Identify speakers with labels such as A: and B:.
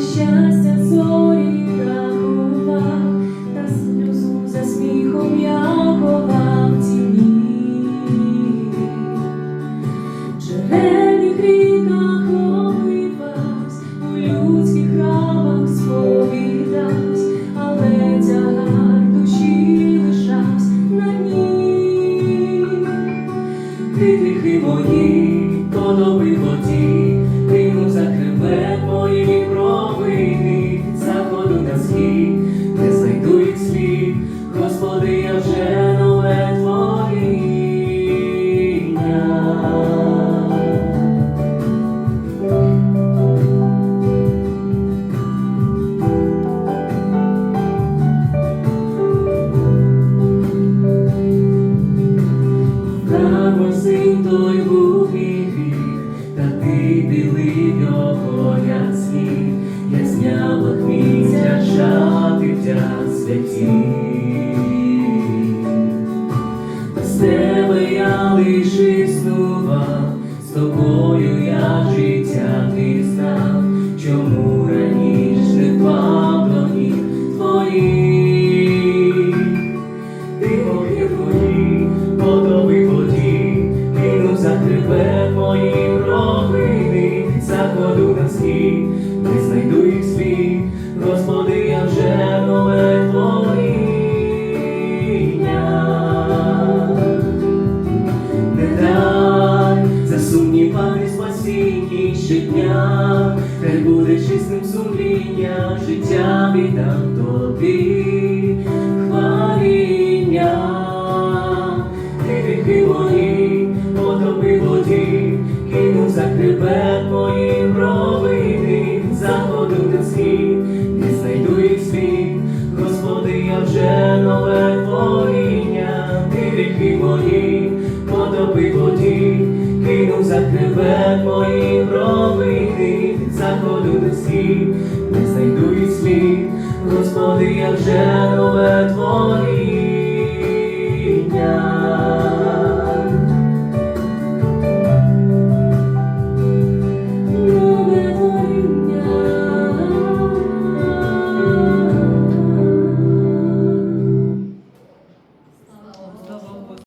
A: щастя зорі рахував, та сльозу за сміхом я ховав тіні. Черених ріках обривавсь, у людських храмах сповідавсь, але тягар душі лишавсь на ній. Ти гріхи мої, то нови воді, кинув за хребет спасив той був і гріх, та ти білив його як сніг, як зняла хміття життя святі. Без тебе я лиш існував, з тобою я життя ти став, чому раніше не впав до ніг твоїх? Ти мої твої, подобий твої. Не знайду їх світ, Господи, я вже нове творіння. Не дай засумнівати спасінні щодня, хай буде чистим сумління, життя віддам тобі хваління. Ти гріхи мої, потопи воді, кинув за хребет мої провини, кинув за хребет мої провини, заходу до схід, не знайду і слід, Господи, я вже нове